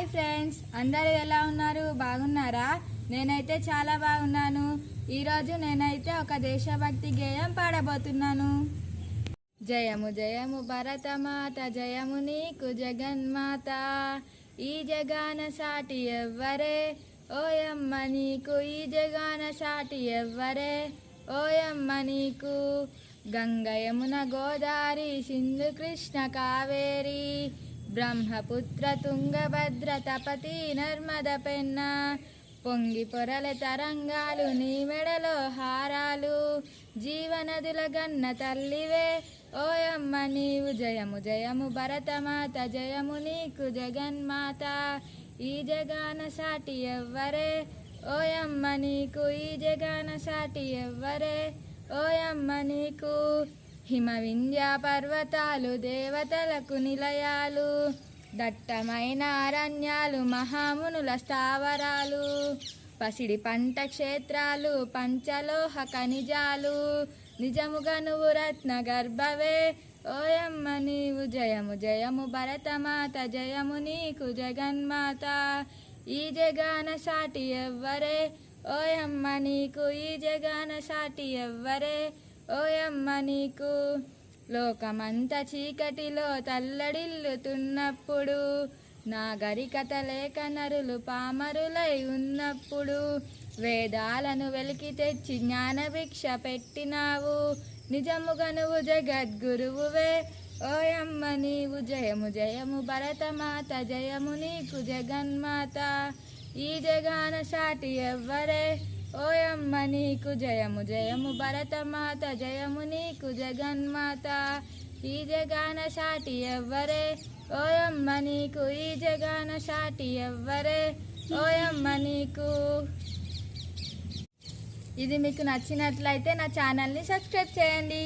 Hi friends అందరూ ఎలా ఉన్నారు? బాగున్నారా? నేనైతే చాలా బాగున్నాను. ఈరోజు నేనైతే ఒక దేశభక్తి గేయం పాడబోతున్నాను. జయము జయము భరతమాత జయము నీకు జగన్మాత. ఈ జగాన సాటి ఎవ్వరే? ఓయమ్మ నీకు ఈ జగాన సాటి ఎవ్వరే? ఓయమ్మ నీకు గంగ యమున గోదారి సింధు కృష్ణ కావేరి. బ్రహ్మపుత్ర తుంగభద్ర తపతి నర్మద పెన్న. పొంగి పొరల తరంగాలు నీ మెడలో హారాలు. జీవనదుల గన్న తల్లివే. ఓయమ్మ నీవు జయము జయము భరతమాత జయము నీకు జగన్మాత. ఈ జగాన సాటి ఎవ్వరే? ఓయమ్మ నీకు ఈ జగాన సాటి ఎవ్వరే? ఓయమ్మ నీకు హిమ వింధ్యా పర్వతాలు దేవతలకు నిలయాలు దట్టమైన అరణ్యాలు మహామునుల స్థావరాలు పసిడి పంట క్షేత్రాలు పంచలోహ ఖనిజాలు. నిజముగా నువ్వు రత్న గర్భవే. ఓయమ్మ నీవు జయము జయము భరతమాత జయము నీకు జగన్మాత. ఈ జగాన సాటి ఎవ్వరే. ఓయమ్మ నీకు ఈ జగాన సాటి ఎవ్వరే. ఓయమ్మ నీకు లోకమంత చీకటిలో తల్లడిల్లుతున్నప్పుడు నాగరికత లేక నరులు పామరులై ఉన్నప్పుడు వేదాలను వెలికి తెచ్చి జ్ఞానభిక్ష పెట్టినావు. నిజముగా నువ్వు జగద్గురువువే. ఓయమ్మ నీవు జయము జయము భరతమాత జయము నీకు జగన్మాత. ఈ జగాన సాటి ఎవ్వరే? ఓయమ్మ నీకు జయము జయము భరతమాత జయము నీకు జగన్మాత. ఈ జగాన సాటి ఎవ్వరే? ఓయమ్మ నీకు ఈ జగాన సాటి ఎవ్వరే? ఓయమ్మ నీకు. ఇది మీకు నచ్చినట్లయితే నా ఛానల్ని సబ్స్క్రైబ్ చేయండి.